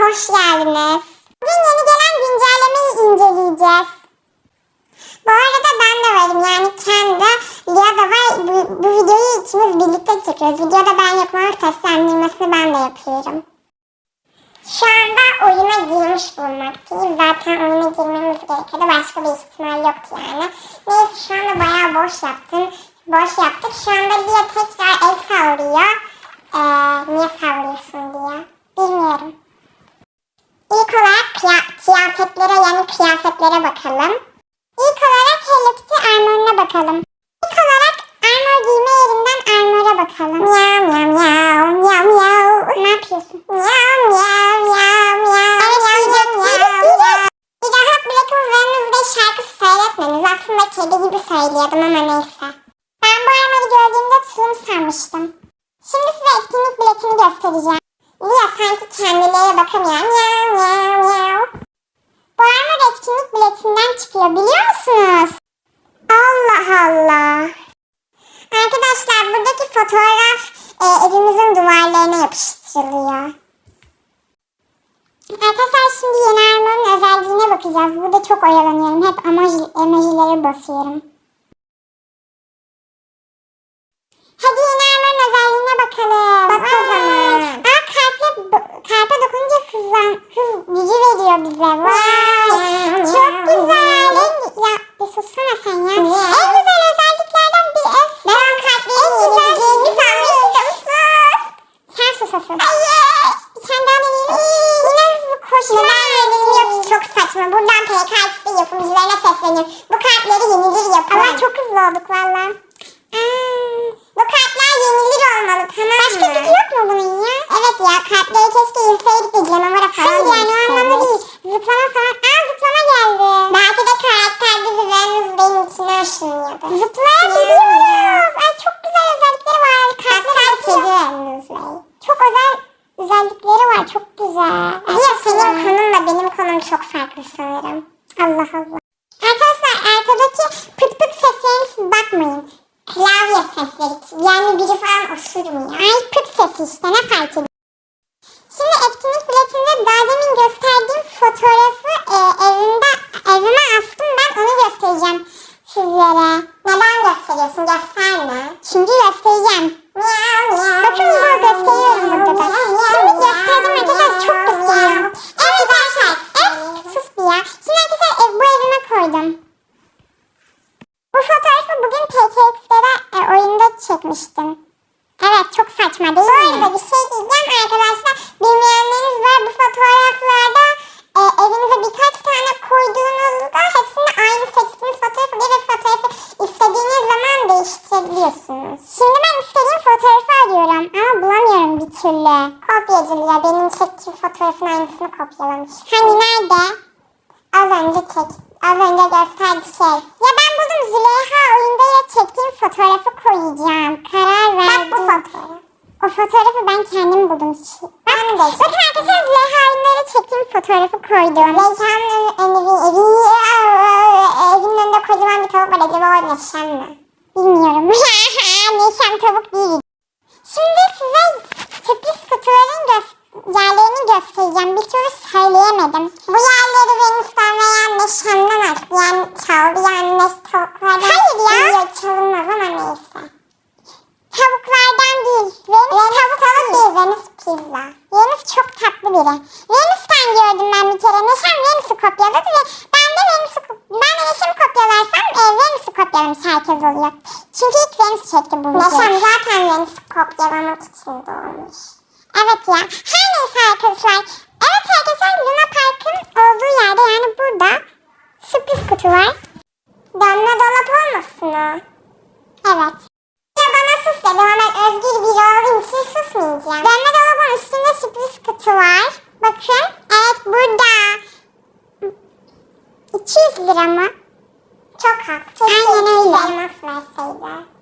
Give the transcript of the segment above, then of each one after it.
hoş geldiniz. Bugün yeni gelen güncellemeyi inceleyeceğiz. Bu arada ben de varım yani kendi Lia da var. Bu, bu videoyu ikimiz birlikte çekiyoruz. Videoda ben yapmam seslendirmesini ben de yapıyorum. Şu anda oyuna girmiş bulunmaktayız. Zaten oyuna girmemiz gerekiyordu. Başka bir ihtimal yoktu yani. Neyse şu anda bayağı boş yaptım. Boş yaptık. Şu anda Lia tekrar el sallıyor. Ee, niye sallıyorsun diye. Bilmiyorum. İlk olarak kıya- kıyafetlere yani kıyafetlere bakalım. İlk olarak Hello Kitty armoruna bakalım. İlk olarak armor giyme yerinden armora bakalım. Miyav miyav miyav miyav miyav. Ne yapıyorsun? Miyav miyav miyav miyav. Daha Black Wednesday şarkısı söyletmeniz. Aslında kedi gibi söylüyordum ama neyse. Ben bu armoru gördüğümde tulum sanmıştım. Şimdi size etkinlik biletini göstereceğim. Lia sanki kendileri bakamıyor. Miyav miyav miyav. Bu armor etkinlik biletinden çıkıyor biliyor musunuz? Allah Allah. Arkadaşlar buradaki fotoğraf e, evimizin duvarlarına yapıştırılıyor. Arkadaşlar şimdi yeni armorun özelliğine bakacağız. Burada çok oyalanıyorum. Hep emoji, emojileri basıyorum. Hadi yeni armorun özelliğine bakalım. Bak o zaman. Kalpe dokununca hızlan, hız gücü veriyor bize. Vay. Çok güzel. En, Biri falan osurmuyor. Ay pıt sesi işte ne fark ediyor. Çekmiştim. Evet çok saçma değil mi? Bu arada bir şey diyeceğim arkadaşlar. Bilmeyenleriniz var bu fotoğraflarda e, evinize birkaç tane koyduğunuzda hepsinde aynı seçtiğiniz fotoğrafı ve fotoğrafı istediğiniz zaman değiştirebiliyorsunuz. Şimdi ben istediğim fotoğrafı arıyorum ama bulamıyorum bir türlü. Kopyacılığa benim çektiğim fotoğrafın aynısını kopyalamış. Hani nerede? Az önce çek, az önce gösterdi şey. Ya ben buldum Züleyha oyunda ile çektiğim fotoğrafı koyacağım. Karar verdim. Bak bu fotoğraf. O fotoğrafı ben kendim buldum. Ben de. Bakın arkadaşlar Züleyha oyunda ile çektiğim fotoğrafı koydum. Züleyha'nın evi, evi, evinin önünde kocaman bir tavuk var. Acaba o Neşem mi? Bilmiyorum. Neşem tavuk değil. Kopyalamış herkes oluyor. Çünkü ilk Venüs çekti bu videoyu. Neşem zaten Venüs'ü kopyalamak için doğmuş. Evet ya. Her neyse arkadaşlar. Evet arkadaşlar Luna Park'ın olduğu yerde yani burada sürpriz kutu var. Dönme dolap olmasın o. Evet. Ya bana sus dedim ama ben özgür biri olduğum için susmayacağım. Dönme dolabın üstünde sürpriz kutu var. Bakın. Evet burada. 200 lira mı? Çok az. Aynen öyle. Elmas verseydi.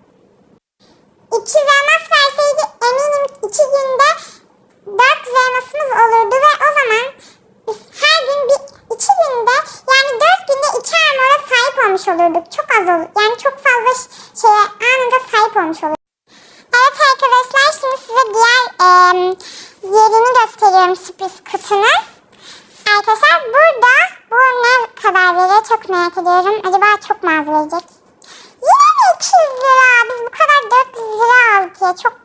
200 elmas verseydi eminim 2 günde 400 elmasımız olurdu ve o zaman biz her gün bir 2 günde yani 4 günde 2 armora sahip olmuş olurduk. Çok az olur. Yani çok fazla şeye anında sahip olmuş olurduk. Evet arkadaşlar şimdi size diğer em, yerini göstereceğim. veriyorum sürpriz kutunun. Arkadaşlar burada bu ne kadar veriyor çok merak ediyorum. Acaba çok mu az verecek? Yine mi 200 lira? Biz bu kadar 400 lira aldık ya. Çok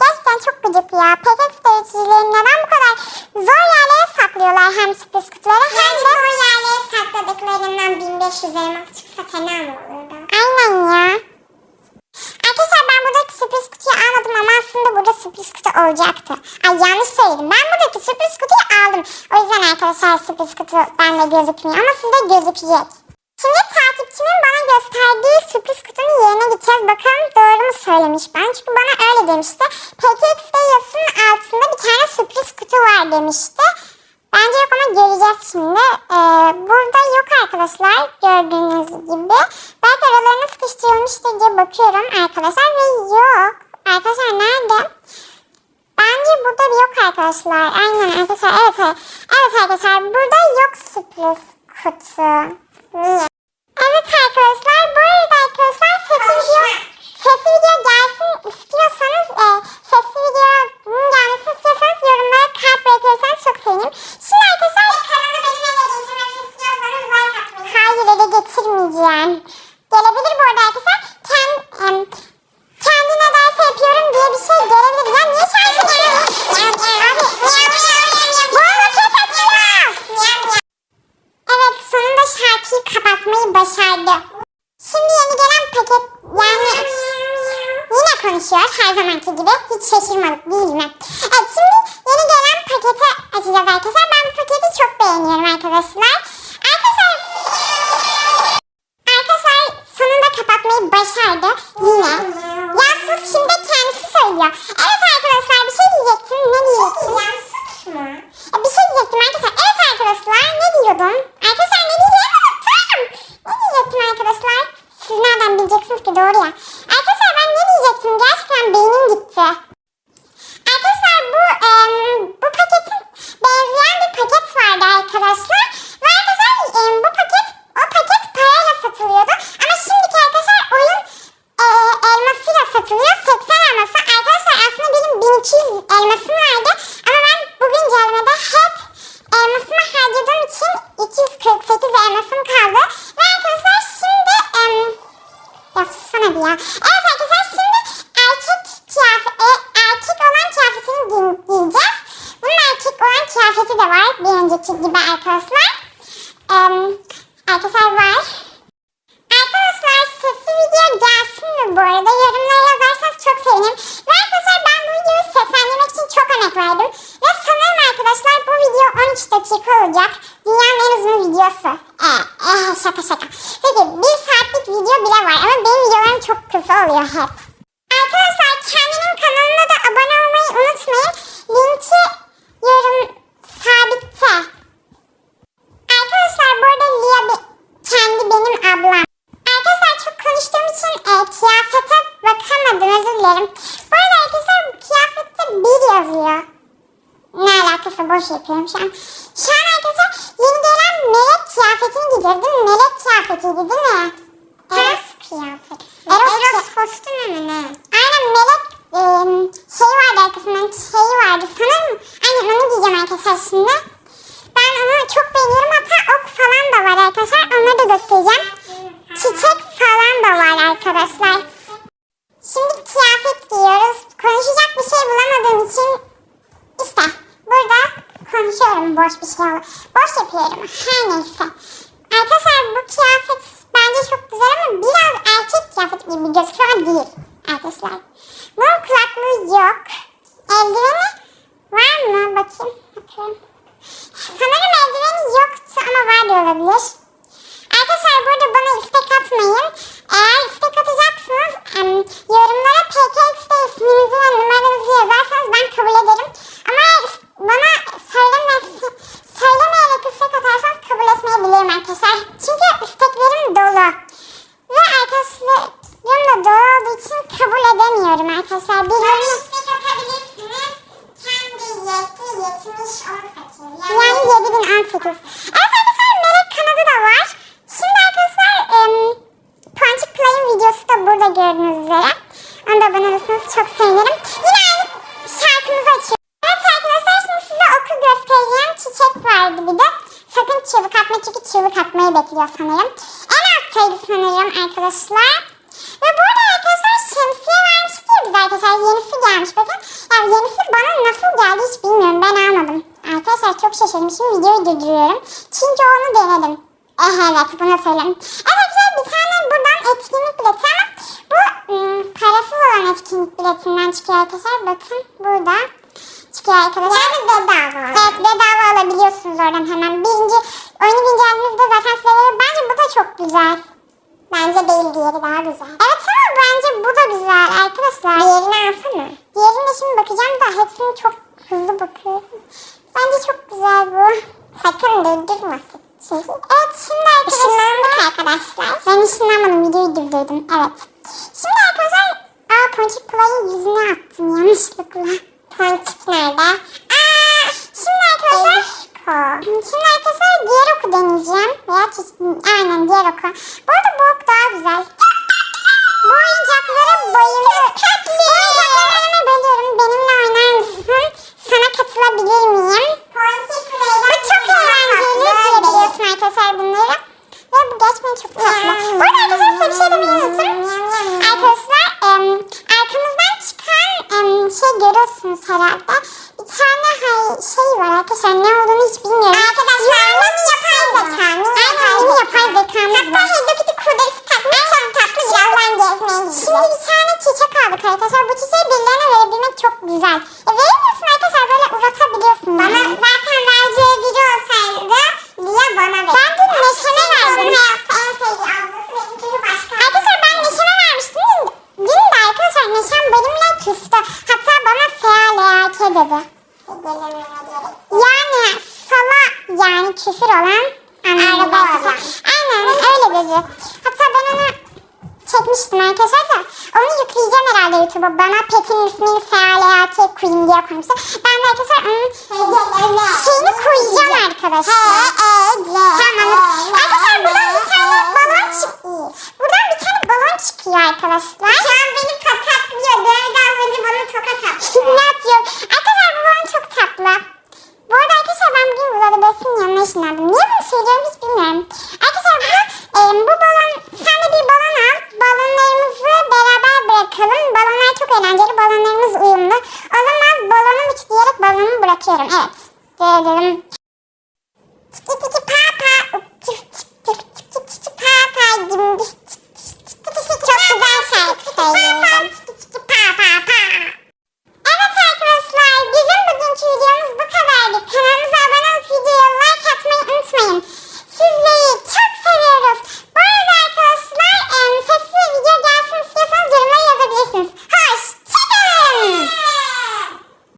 Gerçekten çok gıcık ya. Paket üreticileri neden bu kadar zor yerlere saklıyorlar hem sürpriz kutuları hem de zor yerlere sakladıklarından 1500 elmas çıksa fena mı olurdu? Aynen ya. Sürpriz kutuyu almadım ama aslında burada sürpriz kutu olacaktı. Ay yanlış söyledim. Ben buradaki sürpriz kutuyu aldım. O yüzden arkadaşlar sürpriz kutu bende gözükmüyor ama sizde gözükecek. Şimdi takipçimin bana gösterdiği sürpriz kutunun yerine gideceğiz. Bakalım doğru mu söylemiş ben. Çünkü bana öyle demişti. PKX'de yazısının altında bir tane sürpriz kutu var demişti. Bence yok ama göreceğiz şimdi. Ee, burada yok arkadaşlar gördüğünüz gibi. Belki aralarına sıkıştırılmıştır diye bakıyorum arkadaşlar ve yok. Arkadaşlar nerede? Bence burada yok arkadaşlar. Aynen arkadaşlar. Evet, evet. Arkadaşlar burada yok sürpriz kutu. Evet arkadaşlar bu arada arkadaşlar sesli video, sesli video kapatmayı başardı. Şimdi yeni gelen paket yani yine konuşuyor her zamanki gibi. Hiç şaşırmadık değil mi? Evet şimdi yeni gelen paketi açacağız arkadaşlar. Ben bu paketi çok beğeniyorum arkadaşlar. Arkadaşlar Arkadaşlar sonunda kapatmayı başardı yine. Ya sus şimdi kendisi söylüyor. Evet yapıyorum şu an. Şu an arkadaşlar yeni gelen melek kıyafetini mi? Melek kıyafetiydi değil mi? Eros kıyafeti. Eros, Eros kostümü mü ne? Kıyafet gibi kanalımıza. Onu da abone olursanız çok sevinirim. Yine aynı şarkımızı açıyoruz. Evet arkadaşlar şimdi size okul göstereceğim çiçek vardı bir de. Sakın çığlık atma çünkü çığlık atmayı bekliyor sanırım. En alttaydı sanırım arkadaşlar. Ve burada arkadaşlar şemsiye vermişti ya biz arkadaşlar. Yenisi gelmiş bakın. Yani yenisi bana nasıl geldi hiç bilmiyorum. Ben almadım. Arkadaşlar çok şaşırdım. Şimdi videoyu durduruyorum. Çünkü onu denedim. Eh evet bunu söyledim. Evet etkinlik biletinden çıkıyor arkadaşlar. Bakın burada çıkıyor arkadaşlar. Yani bedava. Evet bedava alabiliyorsunuz oradan hemen. Birinci oyunu güncellediğinizde zaten size verir. Bence bu da çok güzel. Bence değil diğeri daha güzel. Evet ama bence bu da güzel arkadaşlar. Diğerini alsana. Diğerine şimdi bakacağım da hepsini çok hızlı bakıyorum. Bence çok güzel bu. Sakın durdurmasın. Çünkü. Evet şimdi arkadaşlar. Işınlandık arkadaşlar. Ben ışınlanmadım videoyu durdurdum. Evet. Şimdi arkadaşlar Ponçik Play'ı yüzüne attım yanlışlıkla. Ponçik nerede? Aa şimdi arkadaşlar. Şimdi arkadaşlar diğer oku deneyeceğim. Veya çeşit- aynen diğer oku. Bu arada bu ok daha güzel. Bu oyuncaklara Yani sala yani küfür olan anlamda arkadaşlar. Aynen öyle dedi. Hatta ben onu çekmiştim arkadaşlar da onu yükleyeceğim herhalde YouTube'a. Bana Pet'in ismini FALAK Queen diye koymuştu. Ben de arkadaşlar onun şeyini koyacağım arkadaşlar. Tamam. Arkadaşlar buradan bir tane balon çıkıyor. Buradan bir tane balon çıkıyor arkadaşlar. Şu an beni tokatlıyor. Az önce bana tokat attı. ne atıyor? Arkadaşlar